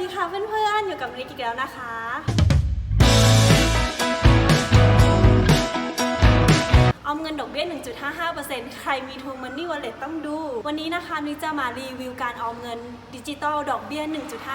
ดีค่ะเพื่อนๆ อยู่กับริกอีกแล้วนะคะ ออมเงินดอกเบี้ย 1.55%ใครมี True Money Wallet ต้องดู วันนี้นะคะนิกจะมารีวิวการออมเงินดิจิตอลดอกเบี้ย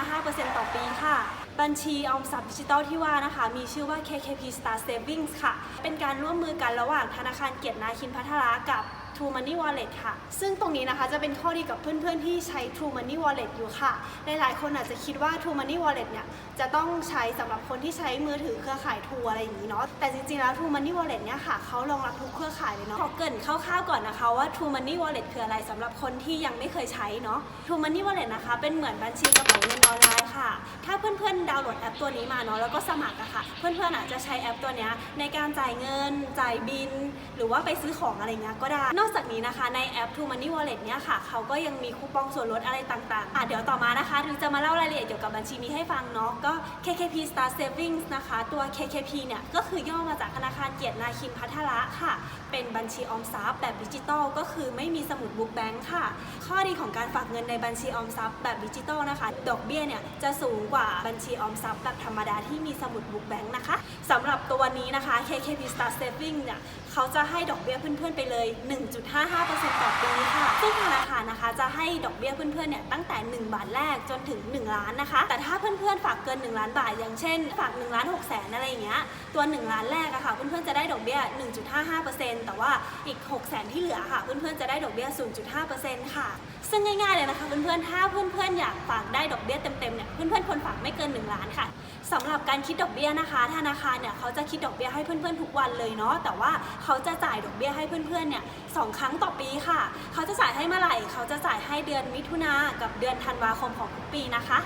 1.55%ต่อปีค่ะบัญชีออมทรัพย์ดิจิตอลที่ว่านะคะ มีชื่อว่า KKP Star Savings ค่ะ เป็นการร่วมมือกันระหว่างธนาคารเกียรตินาคินพัทรากับ True Money Wallet ค่ะ ซึ่งตรงนี้นะคะจะเป็นข้อดีกับเพื่อนๆที่ใช้ True Money Wallet อยู่ค่ะ หลายๆคนอาจจะคิดว่า True Money Wallet เนี่ยจะต้องใช้สำหรับคนที่ใช้มือถือเครือข่าย True อะไรอย่างนี้เนาะ แต่จริงๆแล้ว True Money Wallet เนี่ยค่ะเขารองรับทุกเครือข่ายเลยเนาะขอเกรินคร่าวๆก่อนนะคะว่า True Money Wallet คืออะไรสำหรับคนที่ยังไม่เคยใช้เนาะ True Money Wallet นะคะเป็นเหมือนบัญชีกระเป๋าเงินออนไลน์ค่ะ ถ้าเพื่อนๆดาวน์โหลดแอปตัวนี้มาเนาะแล้วก็สมัครอะค่ะ เพื่อนๆอาจจะใช้แอปตัวนี้ในการจ่ายเงิน จ่ายบิน หรือว่าไปซื้อของอะไรเงี้ยก็ได้อกจากนี้นะคะในแอป True Money Wallet เนี่ยค่ะเขาก็ยังมีคูปองส่วนลดอะไรต่างๆอะเดี๋ยวต่อมานะคะถึงจะมาเล่ารายละเอียดเกี่ยวกับบัญชีนี้ให้ฟังเนาะก็ KKP Star Savings นะคะตัว KKP เนี่ยก็คือย่อมาจากธนาคารเกียรตินาคินพัทระค่ะ เป็นบัญชีออมทรัพย์แบบดิจิตอลก็คือไม่มีสมุดบุ๊กแบงค์ค่ะ ข้อดีของการฝากเงินในบัญชีออมทรัพย์แบบดิจิตอลนะคะ ดอกเบี้ยเนี่ยจะสูงกว่าบัญชีออมทรัพย์แบบธรรมดาที่มีสมุดบุ๊กแบงค์นะคะสำหรับตัวนี้นะคะ KKP Star Savings เนี่ยเขาจะให้ดอกเบี้ยเพื่อนๆไปเลย1.55%ต่อปีค่ะ ซึ่งธนาคารนะคะจะให้ดอกเบี้ยเพื่อนๆเนี่ยตั้งแต่ 1 บาทแรกจนถึง 1 ล้านนะคะ แต่ถ้าเพื่อนๆฝากเกิน 1 ล้านบาท อย่างเช่น ฝาก1ล้าน6แสนอะไรอย่างเงี้ย ตัว 1 ล้านแรกอะค่ะเพื่อนๆจะได้ดอกเบี้ย 1.55%แต่ว่าอีก6แสนที่เหลือค่ะเพื่อนๆจะได้ดอกเบี้ย 0.5%ค่ะ ซึ่งง่ายๆเลยนะคะเพื่อนๆถ้าเพื่อนๆอยากฝากได้ดอกเบี้ยเต็มๆเนี่ยเพื่อนๆควรฝากไม่เกิน 1 ล้านค่ะสำหรับการคิดดอกเบี้ยนะคะ ธนาคารเนี่ยเขาจะคิดดอกเบี้ยให้เพื่อนๆทุกวันเลยเนาะแต่ว่าเขาจะจ่ายดอกเบี้ยให้เพื่อนๆเนี่ยสองครั้งต่อปีค่ะ เขาจะจ่ายให้เมื่อไหร่ เขาจะจ่ายให้เดือนมิถุนากับเดือนธันวาคมของทุกปีนะคะ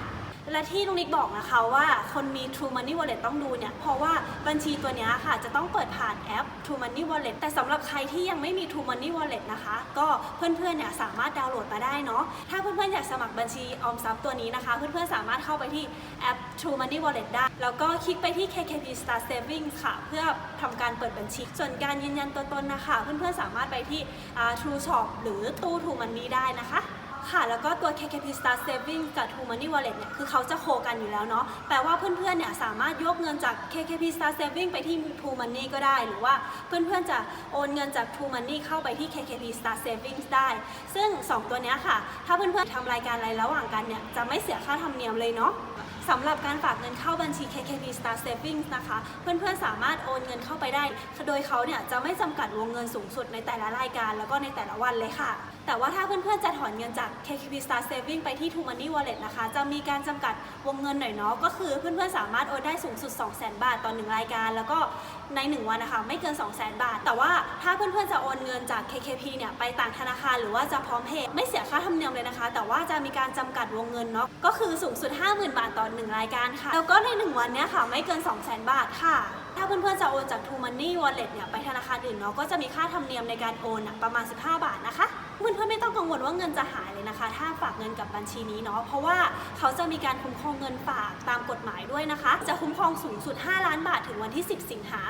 และที่ลุงนิกบอกนะคะว่าคนมี True Money Wallet ต้องดูเนี่ย เพราะว่าบัญชีตัวนี้ค่ะ จะต้องเปิดผ่านแอป True Money Wallet แต่สำหรับใครที่ยังไม่มี True Money Wallet นะคะ ก็เพื่อนๆเนี่ยสามารถดาวน์โหลดมาได้เนาะถ้าเพื่อนๆอยากสมัครบัญชีออมทรัพย์ตัวนี้นะคะ เพื่อนๆสามารถเข้าไปที่แอป True Money Wallet ได้ แล้วก็คลิกไปที่ KKP Star Savings ค่ะ เพื่อทำการเปิดบัญชี ส่วนการยืนยันตัวตนนะคะ เพื่อนๆสามารถไปที่ True Shop หรือตู้ True Money ได้นะคะ ค่ะ แล้วก็ตัว KKP Star Saving กับ True Money Wallet เนี่ยคือเขาจะโคกันอยู่แล้วเนาะแปลว่าเพื่อนๆเนี่ยสามารถยกเงินจาก KKP Star Saving ไปที่ True Money ก็ได้ หรือว่าเพื่อนๆจะโอนเงินจาก True Money เข้าไปที่ KKP Star Savings ได้ ซึ่ง 2 ตัวเนี้ยค่ะ ถ้าเพื่อนๆทำรายการอะไรระหว่างกันเนี่ยจะไม่เสียค่าธรรมเนียมเลยเนาะ สำหรับการฝากเงินเข้าบัญชี KKP Star Savings นะคะ เพื่อนๆสามารถโอนเงินเข้าไปได้ โดยเขาเนี่ยจะไม่จำกัดวงเงินสูงสุดในแต่ละรายการ แล้วก็ในแต่ละวันเลยค่ะ แต่ว่าถ้าเพื่อนๆจะถอนเงินจาก KKP Star Savings ไปที่ True Money Wallet นะคะ จะมีการจำกัดวงเงินหน่อยเนาะก็คือเพื่อนๆสามารถโอนได้สูงสุด 200,000 บาทต่อ1รายการ แล้วก็ใน 1 วันนะคะไม่เกิน 200,000 บาท แต่ว่าถ้าเพื่อนๆจะโอนเงินจาก KKP เนี่ยไปต่างธนาคารหรือว่าจะพร้อมเพย์ไม่เสียค่าธรรมเนียมเลยนะคะ แต่ว่าจะมีการจำกัดวงเงินเนาะก็คือสูงสุด 50,000 บาทต่อ1รายการค่ะ แล้วก็ใน 1 วันเนี้ยค่ะ ไม่เกิน 200,000 บาทค่ะ ถ้าเพื่อนๆจะโอนจาก True Money Wallet เนี่ยไปธนาคารอื่นเนาะก็จะมีค่าธรรมเนียมในการโอนประมาณ 15 บาทนะคะ เพื่อนๆไม่ต้องกังวลว่าเงินจะหายเลยนะคะ ถ้าฝากเงินกับบัญชีนี้เนาะเพราะว่าเขาจะมีการคุ้มครองเงินฝากตามกฎหมายด้วยนะคะ จะคุ้มครองสูงสุด 5 ล้านบาทถึงวันที่ 10 สิงหา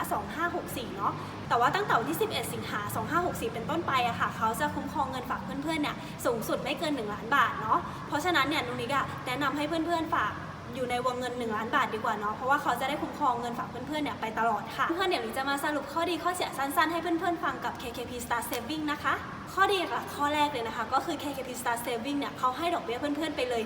2564 เนาะแต่ว่าตั้งแต่วันที่ 11 สิงหา 2564 เป็นต้นไปอะค่ะ เขาจะคุ้มครองเงินฝากเพื่อนๆเนี่ยสูงสุดไม่เกิน 1 ล้านบาทเนาะเพราะฉะนั้นเนี่ยนุนิกอะแนะนำให้เพื่อนๆฝาก อยู่ในวงเงิน 1 ล้านบาทดีกว่าเนาะเพราะว่าเขาจะได้คุ้มครองเงินฝากเพื่อนๆเนี่ยไปตลอดค่ะ เพื่อนๆเดี๋ยวจะมาสรุปข้อดีข้อเสียสั้นๆ ให้เพื่อนๆฟังกับ KKP Star Saving นะคะ ข้อดีหลักข้อแรกเลยนะคะ ก็คือ KKP Star Saving เนี่ยเขาให้ดอกเบี้ยเพื่อนๆไปเลย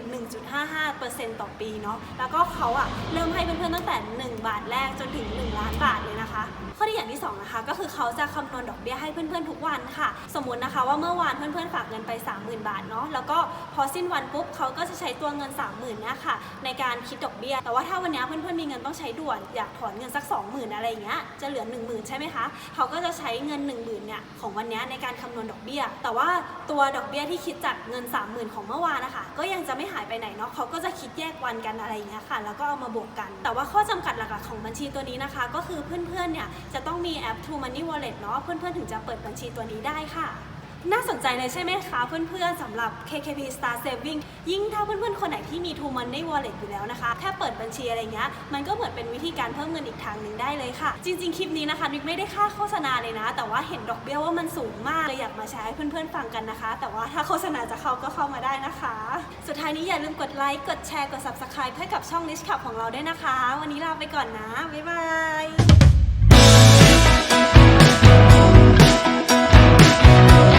1.55%ต่อปีเนาะแล้วก็เขาอะเริ่มให้เพื่อนๆตั้งแต่ 1 บาทแรกจนถึง 1 ล้านบาทเลยนะคะ ข้อดีอย่างที่สองนะคะก็คือเขาจะคำนวณดอกเบี้ยให้เพื่อนๆทุกวันค่ะ สมมตินะคะว่าเมื่อวานเพื่อนๆฝากเงินไป 30,000 บาทเนาะแล้วก็พอสิ้นวันปุ๊บเขาก็จะใช้ตัวเงิน 30,000เนี่ยค่ะในการคิดดอกเบี้ย แต่ว่าถ้าวันเนี้ยเพื่อนๆมีเงินต้องใช้ด่วนอยากถอนเงินสัก 20,000 อะไรอย่างเงี้ยจะเหลือ 10,000 ใช่ไหมคะเขาก็จะใช้เงิน 10,000เนี่ยของวันนี้ในการคำนวณดอกเบี้ยแต่ว่าตัวดอกเบี้ยที่คิดจากเงิน 30,000 ของเมื่อวานนะคะก็ยังจะไม่หายไปไหนเนาะเขาก็จะคิดแยกวันกันอะไรอย่างเงี้ยค่ะ แล้วก็เอามาบวกกัน แต่ว่าข้อจำกัดหลักๆของบัญชีตัวนี้นะคะ ก็คือเพื่อนๆเนี่ยจะต้องมีแอป True Money Wallet เนาะเพื่อนๆถึงจะเปิดบัญชีตัวนี้ได้ค่ะ น่าสนใจเลยใช่ไหมคะเพื่อนๆสำหรับ KKP Star Saving ยิ่งถ้าเพื่อนๆ คนไหนที่มี True Money Wallet อยู่แล้วนะคะ แค่เปิดบัญชีอะไรเงี้ย มันก็เหมือนเป็นวิธีการเพิ่มเงินอีกทางหนึ่งได้เลยค่ะ จริงๆ คลิปนี้นะคะนิกไม่ได้ค่าโฆษณาเลยนะ แต่ว่าเห็นดอกเบี้ยว่ามันสูงมากเลยอยากมาแชร์ให้เพื่อนๆ ฟังกันนะคะ แต่ว่าถ้าโฆษณาจะเข้าก็เข้ามาได้นะคะ สุดท้ายนี้อย่าลืมกดไลค์กดแชร์กด Subscribe ให้กับช่อง Niche Club ของเราด้วยนะคะ วันนี้ลาไปก่อนนะบ๊ายบาย